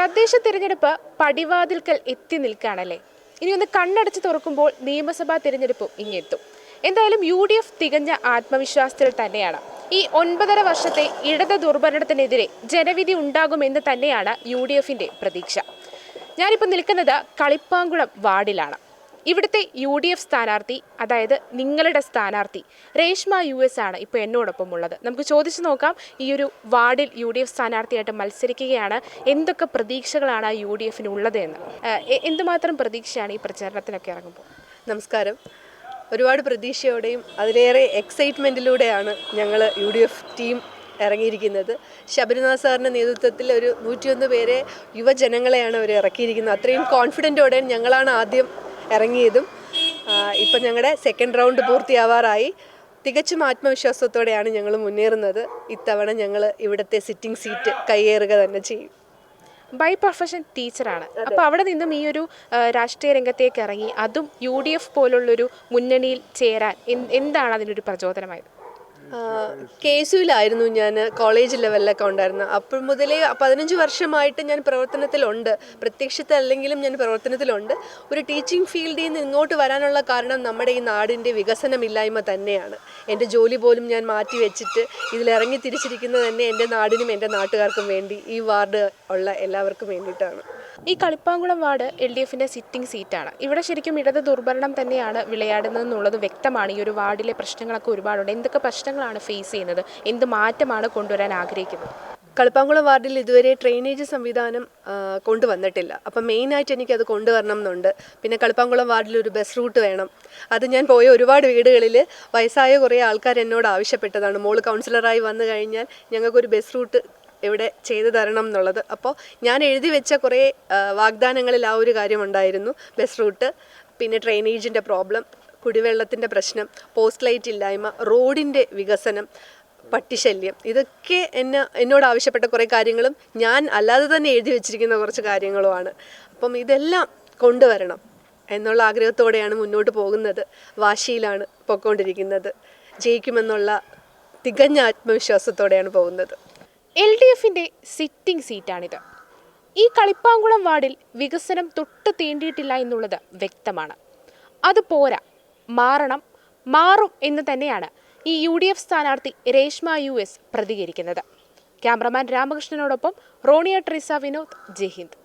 തദ്ദേശ തിരഞ്ഞെടുപ്പ് പടിവാതിൽക്കൽ എത്തി നിൽക്കുകയാണല്ലേ? ഇനി ഒന്ന് കണ്ണടച്ച് തുറക്കുമ്പോൾ നിയമസഭാ തിരഞ്ഞെടുപ്പും ഇങ്ങെത്തും. എന്തായാലും യു ഡി എഫ് തികഞ്ഞ ആത്മവിശ്വാസത്തിൽ തന്നെയാണ്. ഈ ഒൻപതര വർഷത്തെ ഇടത് ദുർഭരണത്തിനെതിരെ ജനവിധി ഉണ്ടാകുമെന്ന് തന്നെയാണ് യു ഡി എഫിന്റെ പ്രതീക്ഷ. ഞാനിപ്പോൾ നിൽക്കുന്നത് കളിപ്പാങ്കുളം വാർഡിലാണ്. ഇവിടുത്തെ യു ഡി എഫ് സ്ഥാനാർത്ഥി അതായത് നിങ്ങളുടെ സ്ഥാനാർത്ഥി രേഷ്മ യു എസ് ആണ് ഇപ്പോൾ എന്നോടൊപ്പം ഉള്ളത് നമുക്ക് ചോദിച്ചു നോക്കാം ഈ ഒരു വാർഡിൽ യു ഡി എഫ് സ്ഥാനാർത്ഥിയായിട്ട് മത്സരിക്കുകയാണ്. എന്തൊക്കെ പ്രതീക്ഷകളാണ് യു ഡി എഫിന് ഉള്ളത് എന്ന്? എന്തുമാത്രം പ്രതീക്ഷയാണ് ഈ പ്രചാരണത്തിനൊക്കെ ഇറങ്ങുമ്പോൾ? നമസ്കാരം. ഒരുപാട് പ്രതീക്ഷയോടെയും അതിലേറെ എക്സൈറ്റ്മെന്റിലൂടെയാണ് ഞങ്ങൾ യു ഡി എഫ് ടീം ഇറങ്ങിയിരിക്കുന്നത്. ശബരിനാഥ് സാറിന്റെ നേതൃത്വത്തിൽ ഒരു നൂറ്റിയൊന്ന് പേരെ യുവജനങ്ങളെയാണ് അവർ ഇറക്കിയിരിക്കുന്നത്. അത്രയും കോൺഫിഡന്റോടെ ഞങ്ങളാണ് ആദ്യം ഇറങ്ങിയതും ഇപ്പം ഞങ്ങളുടെ സെക്കൻഡ് റൗണ്ട് പൂർത്തിയാവാറായി. തികച്ചും ആത്മവിശ്വാസത്തോടെയാണ് ഞങ്ങൾ മുന്നേറുന്നത്. ഇത്തവണ ഞങ്ങൾ ഇവിടുത്തെ സിറ്റിംഗ് സീറ്റ് കയ്യേറുക തന്നെ ചെയ്യും. ബൈ പ്രൊഫഷൻ ടീച്ചറാണ് അപ്പോൾ അവിടെ നിന്നും ഈ ഒരു രാഷ്ട്രീയ രംഗത്തേക്ക് ഇറങ്ങി അതും യു ഡി എഫ് പോലുള്ളൊരു മുന്നണിയിൽ ചേരാൻ എന്ത്- എന്താണ് അതിനൊരു പ്രചോദനമായത്? കെ എസ് യുവിലായിരുന്നു ഞാൻ കോളേജ് ലെവലിലൊക്കെ ഉണ്ടായിരുന്നു അപ്പം മുതലേ പതിനഞ്ച് വർഷമായിട്ട് ഞാൻ പ്രവർത്തനത്തിലുണ്ട്. പ്രത്യക്ഷത്തിൽ അല്ലെങ്കിലും ഞാൻ പ്രവർത്തനത്തിലുണ്ട്. ഒരു ടീച്ചിങ് ഫീൽഡിൽ നിന്ന് ഇങ്ങോട്ട് വരാനുള്ള കാരണം നമ്മുടെ ഈ നാടിന്റെ വികസനമില്ലായ്മ തന്നെയാണ്. എന്റെ ജോലി പോലും ഞാൻ മാറ്റി വെച്ചിട്ട് ഇതിലിറങ്ങി തിരിച്ചിരിക്കുന്നത് തന്നെ എന്റെ നാടിനും എന്റെ നാട്ടുകാർക്കും വേണ്ടി ഈ വാർഡ് ഉള്ള എല്ലാവർക്കും വേണ്ടിയിട്ടാണ്. ഈ കളിപ്പാങ്കുളം വാർഡ് എൽ ഡി എഫിന്റെ സിറ്റിംഗ് സീറ്റാണ് ഇവിടെ ശരിക്കും ഇടത് ദുർഭരണം തന്നെയാണ് വിളയാടുന്നതെന്നുള്ളത് വ്യക്തമാണ്. ഈ ഒരു വാർഡിലെ പ്രശ്നങ്ങളൊക്കെ ഒരുപാടുണ്ട്. എന്തൊക്കെ പ്രശ്നങ്ങളാണ് ഫേസ് ചെയ്യുന്നത്? എന്ത് മാറ്റമാണ് കൊണ്ടുവരാൻ ആഗ്രഹിക്കുന്നത്? കളിപ്പാങ്കുളം വാർഡിൽ ഇതുവരെ ഡ്രെയിനേജ് സംവിധാനം കൊണ്ടുവന്നിട്ടില്ല. അപ്പം മെയിനായിട്ട് എനിക്കത് കൊണ്ടുവരണം എന്നുണ്ട്. പിന്നെ കളിപ്പാങ്കുളം വാർഡിൽ ഒരു ബസ് റൂട്ട് വേണം. അത് ഞാൻ പോയ ഒരുപാട് വീടുകളിൽ വയസ്സായ കുറേ ആൾക്കാർ എന്നോട് ആവശ്യപ്പെട്ടതാണ്. മോൾ കൗൺസിലറായി വന്നു കഴിഞ്ഞാൽ ഞങ്ങൾക്കൊരു ബസ് റൂട്ട് ഇവിടെ ചെയ്തു തരണം എന്നുള്ളത്. അപ്പോൾ ഞാൻ എഴുതി വെച്ച കുറേ വാഗ്ദാനങ്ങളിൽ ആ ഒരു കാര്യമുണ്ടായിരുന്നു ബസ് റൂട്ട് പിന്നെ ഡ്രെയിനേജിന്റെ പ്രോബ്ലം കുടിവെള്ളത്തിന്റെ പ്രശ്നം പോസ്റ്റ് ലൈറ്റ് ഇല്ലായ്മ റോഡിന്റെ വികസനം പട്ടിശല്യം. ഇതൊക്കെ എന്നെ എന്നോട് ആവശ്യപ്പെട്ട കുറേ കാര്യങ്ങളും ഞാൻ അല്ലാതെ തന്നെ എഴുതി വെച്ചിരിക്കുന്ന കുറച്ച് കാര്യങ്ങളുമാണ്. അപ്പം ഇതെല്ലാം കൊണ്ടുവരണം എന്നുള്ള ആഗ്രഹത്തോടെയാണ് മുന്നോട്ട് പോകുന്നത്. വാശിയിലാണ് പൊയ്ക്കൊണ്ടിരിക്കുന്നത് ജയിക്കുമെന്നുള്ള തികഞ്ഞ ആത്മവിശ്വാസത്തോടെയാണ് പോകുന്നത്. എൽ ഡി എഫിന്റെ സിറ്റിംഗ് സീറ്റാണിത്. ഈ കളിപ്പാങ്കുളം വാർഡിൽ വികസനം തൊട്ട് തീണ്ടിയിട്ടില്ല എന്നുള്ളത് വ്യക്തമാണ്. അത് പോരാ. മാറണം. മാറും എന്ന് തന്നെയാണ് ഈ യു ഡി എഫ് സ്ഥാനാർത്ഥി രേഷ്മ യു എസ് പ്രതികരിക്കുന്നത്. ക്യാമറമാൻ രാമകൃഷ്ണനോടൊപ്പം റോണിയ ട്രിസ വിനോദ്. ജയ് ഹിന്ദ്.